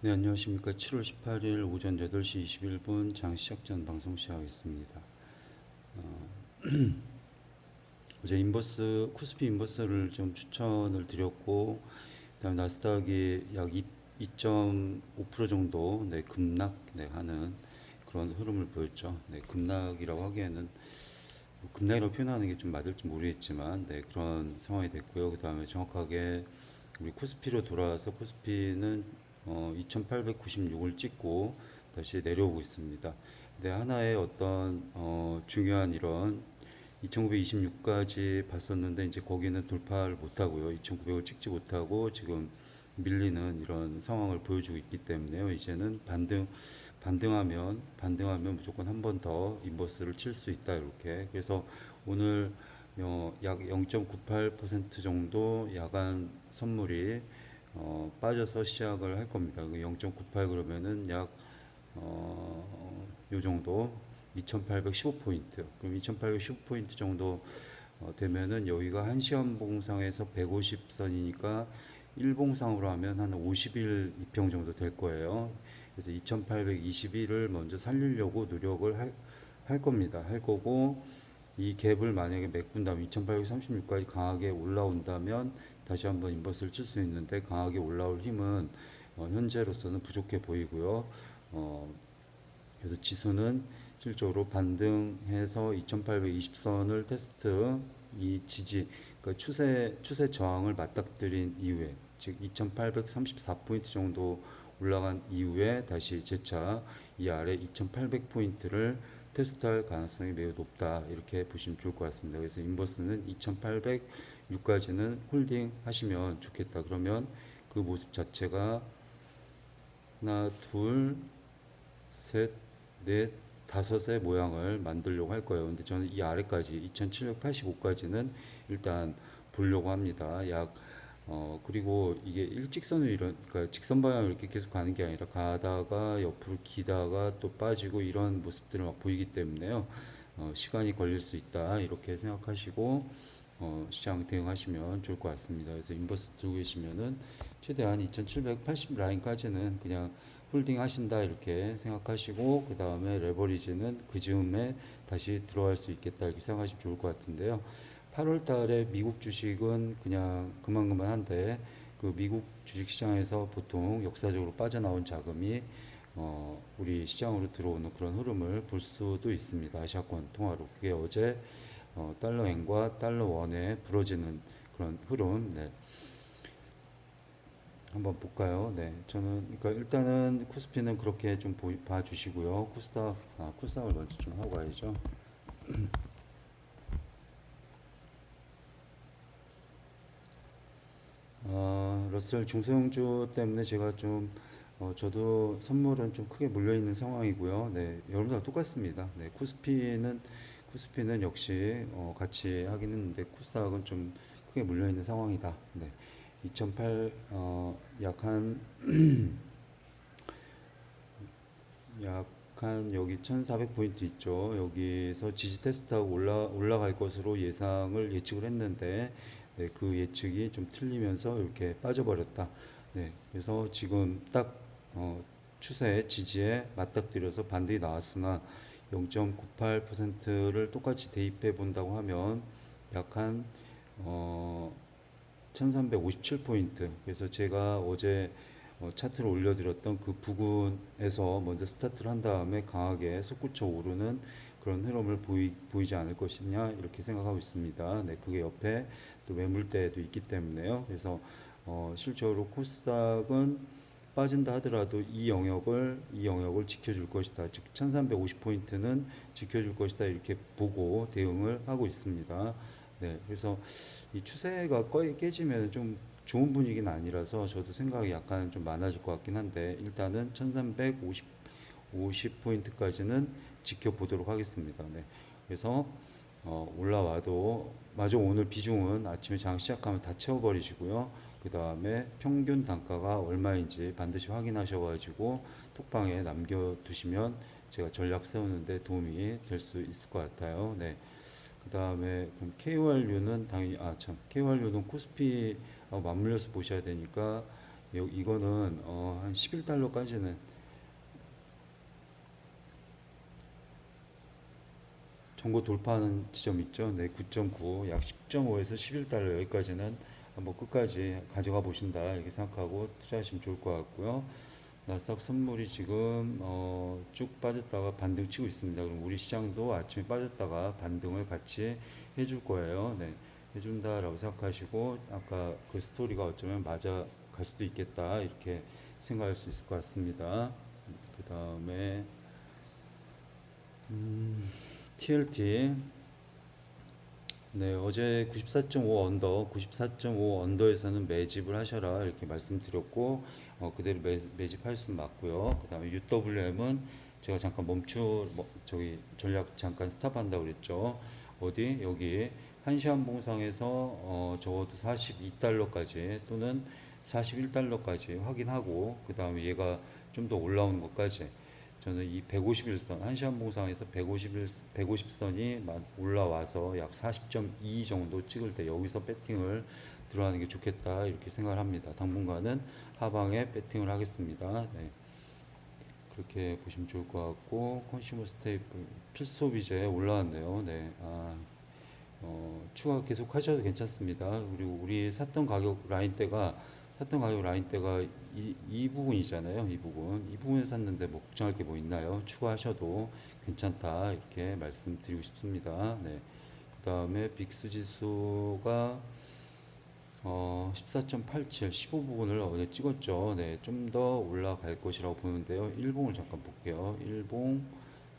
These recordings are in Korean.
네, 안녕하십니까. 7월 18일 오전 8시 21분 장 시작 전 방송 시작하겠습니다. 어, 어제 인버스, 코스피 인버스를 좀 추천을 드렸고, 그 다음 나스닥이 약 2.5% 정도 네, 급락 네, 하는 그런 흐름을 보였죠. 네, 급락이라고 하기에는 뭐 급락이라고 표현하는 게 좀 맞을지 모르겠지만, 네, 그런 상황이 됐고요. 그 다음에 정확하게 우리 코스피로 돌아와서 코스피는 어, 2896을 찍고 다시 내려오고 있습니다. 근데 하나의 어떤 어, 중요한 이런 2926까지 봤었는데 이제 거기는 돌파를 못하고요. 2900을 찍지 못하고 지금 밀리는 이런 상황을 보여주고 있기 때문에요. 이제는 반등 반등하면 반등하면 무조건 한 번 더 인버스를 칠 수 있다 이렇게. 그래서 오늘 어, 약0.98% 정도 야간 선물이 어, 빠져서 시작을 할 겁니다. 그0.98 그러면은 약 어, 요 정도 2,815포인트. 그럼 2,815포인트 정도 어, 되면은 여기가 한 시간 봉상에서 150선이니까 일봉상으로 하면 한 50일 입평 정도 될 거예요. 그래서 2,821을 먼저 살리려고 노력을 할, 할 겁니다. 할 거고 이 갭을 만약에 메꾼 다음 2,836까지 강하게 올라온다면 다시 한번 인버스를 칠 수 있는데 강하게 올라올 힘은 어, 현재로서는 부족해 보이고요. 어, 그래서 지수는 실적으로 반등해서 2,820선을 테스트 이 지지 그러니까 추세 추세 저항을 맞닥뜨린 이후에 즉 2,834포인트 정도 올라간 이후에 다시 재차 이 아래 2,800포인트를 테스트할 가능성이 매우 높다 이렇게 보시면 좋을 것 같습니다. 그래서 인버스는 2,806까지는 홀딩 하시면 좋겠다. 그러면 그 모습 자체가 하나, 둘, 셋, 넷, 다섯의 모양을 만들려고 할 거예요. 근데 저는 이 아래까지 2,785까지는 일단 보려고 합니다. 약 어, 그리고 이게 일직선을 이런, 그러니까 직선 방향으로 이렇게 계속 가는 게 아니라 가다가 옆으로 기다가 또 빠지고 이런 모습들을 막 보이기 때문에요. 어, 시간이 걸릴 수 있다. 이렇게 생각하시고, 어, 시장 대응하시면 좋을 것 같습니다. 그래서 인버스 들고 계시면은 최대한 2780 라인까지는 그냥 홀딩 하신다. 이렇게 생각하시고, 그 다음에 레버리지는 그 즈음에 다시 들어갈 수 있겠다. 이렇게 생각하시면 좋을 것 같은데요. 8월 달에 미국 주식은 그냥 그만그만한데 그 미국 주식 시장에서 보통 역사적으로 빠져나온 자금이 어 우리 시장으로 들어오는 그런 흐름을 볼 수도 있습니다. 아시아권 통화로 그게 어제 어 달러엔과 달러 원에 부러지는 그런 흐름 네. 한번 볼까요? 네, 저는 그러니까 일단은 코스피는 그렇게 좀 보, 봐주시고요. 코스닥 아 코스닥을 먼저 좀 하고 가야죠. 어, 러셀 중소형주 때문에 제가 좀 어, 저도 선물은 좀 크게 몰려 있는 상황이고요. 네, 여러분들 똑같습니다. 네, 코스피는 코스피는 역시 어, 같이 하긴 했는데 코스닥은 좀 크게 몰려 있는 상황이다. 네, 2008 어, 약한 약한 여기 1,400 포인트 있죠. 여기서 지지 테스트하고 올라 올라갈 것으로 예상을 예측을 했는데 네, 그 예측이 좀 틀리면서 이렇게 빠져버렸다. 네, 그래서 지금 딱 어, 추세 지지에 맞닥뜨려서 반등이 나왔으나 0.98%를 똑같이 대입해 본다고 하면 약한 어, 1357포인트. 그래서 제가 어제 어, 차트를 올려드렸던 그 부근에서 먼저 스타트를 한 다음에 강하게 솟구쳐 오르는 그런 흐름을 보이, 보이지 않을 것이냐 이렇게 생각하고 있습니다. 네, 그게 옆에 또 매물대도 있기 때문에요. 그래서 어, 실제로 코스닥은 빠진다 하더라도 이 영역을 이 영역을 지켜줄 것이다. 즉 1350포인트는 지켜줄 것이다. 이렇게 보고 대응을 하고 있습니다. 네, 그래서 이 추세가 거의 깨지면 좀 좋은 분위기는 아니라서 저도 생각이 약간 좀 많아질 것 같긴 한데 일단은 1350 50포인트까지는 지켜보도록 하겠습니다. 네. 그래서 어, 올라와도 마저 오늘 비중은 아침에 장 시작하면 다 채워버리시고요. 그 다음에 평균 단가가 얼마인지 반드시 확인하셔가지고 톡방에 남겨두시면 제가 전략 세우는데 도움이 될 수 있을 것 같아요. 네. 그 다음에 KORU는 당연히 아참 KORU는 코스피 맞물려서 보셔야 되니까 요- 이거는 어, 한 11달러까지는 정고 돌파하는 지점 있죠. 네, 9.9, 약 10.5에서 11달러 여기까지는 한번 끝까지 가져가 보신다 이렇게 생각하고 투자하시면 좋을 것 같고요. 나스닥 선물이 지금 어, 쭉 빠졌다가 반등 치고 있습니다. 그럼 우리 시장도 아침에 빠졌다가 반등을 같이 해줄 거예요. 네, 해준다라고 생각하시고 아까 그 스토리가 어쩌면 맞아 갈 수도 있겠다 이렇게 생각할 수 있을 것 같습니다. 그 다음에 음, TLT 네, 어제 94.5 언더, 94.5 언더에서는 매집을 하셔라 이렇게 말씀드렸고 어, 그대로 매, 매집하셨으면 맞고요. 그 다음에 UWM은 제가 잠깐 멈추 뭐, 저기 전략 잠깐 스탑한다고 그랬죠. 어디 여기 한시한 봉상에서 어, 적어도 42달러까지 또는 41달러까지 확인하고 그 다음에 얘가 좀 더 올라오는 것까지 저는 이 151선 한시한봉상에서 151 150선이 올라와서 약 40.2 정도 찍을 때 여기서 배팅을 들어가는 게 좋겠다 이렇게 생각을 합니다. 당분간은 하방에 배팅을 하겠습니다. 네. 그렇게 보시면 좋을 것 같고 컨슈머 스테이플 필소 비제 올라왔네요. 네. 아, 어, 추가 계속 하셔도 괜찮습니다. 그리고 우리 샀던 가격 라인대가 샀던 가격 라인대가 이, 이 부분이잖아요. 이 부분. 이 부분에 샀는데 뭐 걱정할 게 뭐 있나요? 추가하셔도 괜찮다. 이렇게 말씀드리고 싶습니다. 네. 그 다음에 빅스 지수가 어, 14.87, 15 부분을 어제 찍었죠. 네, 좀 더 올라갈 것이라고 보는데요. 일봉을 잠깐 볼게요. 일봉,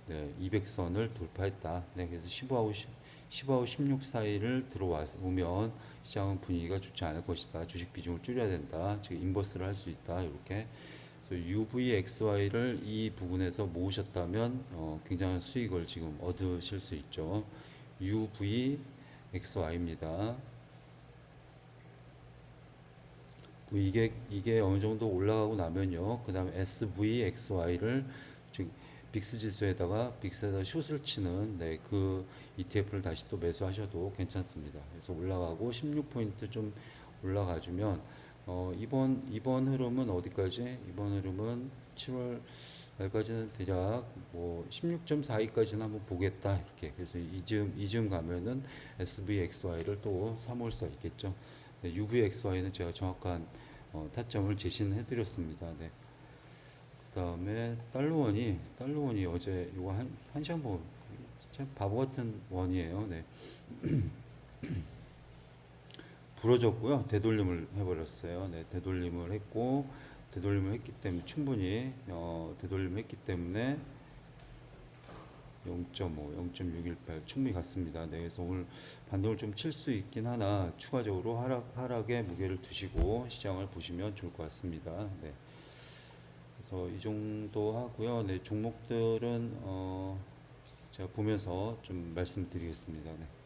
네, 200선을 돌파했다. 네, 그래서 15하고 10, 15하고 16 사이를 들어오면 시장은 분위기가 좋지 않을 것이다. 주식 비중을 줄여야 된다. 지금 인버스를 할 수 있다. 이렇게. UVXY를 이 부분에서 모으셨다면 어, 굉장한 수익을 지금 얻으실 수 있죠. UVXY입니다. 또 이게 이게 어느 정도 올라가고 나면요. 그다음에 SVXY를 즉 빅스 지수에다가 빅스에다 숏을 치는 네, 그 ETF를 다시 또 매수하셔도 괜찮습니다. 그래서 올라가고 16포인트 좀 올라가 주면 어, 이번 이번 흐름은 어디까지? 이번 흐름은 7월 말까지는 대략 뭐 16.42까지는 한번 보겠다 이렇게 그래서 이쯤 이쯤 가면은 SVXY를 또 사모을 수가 있겠죠. 네, UVXY는 제가 정확한 어, 타점을 제시는 해드렸습니다. 네. 그다음에 달러원이 달러원이 어제 이거 한 한 시간 보참 바보 같은 원이에요. 네. 부러졌고요. 되돌림을 해버렸어요. 네, 되돌림을 했고 되돌림을 했기 때문에 충분히 어, 되돌림을 했기 때문에 0.5, 0.618 충분히 갔습니다. 네, 그래서 오늘 반등을 좀 칠 수 있긴 하나 추가적으로 하락 하락에 무게를 두시고 시장을 보시면 좋을 것 같습니다. 네. 그래서 이 정도 하고요. 네, 종목들은 어 제가 보면서 좀 말씀드리겠습니다. 네.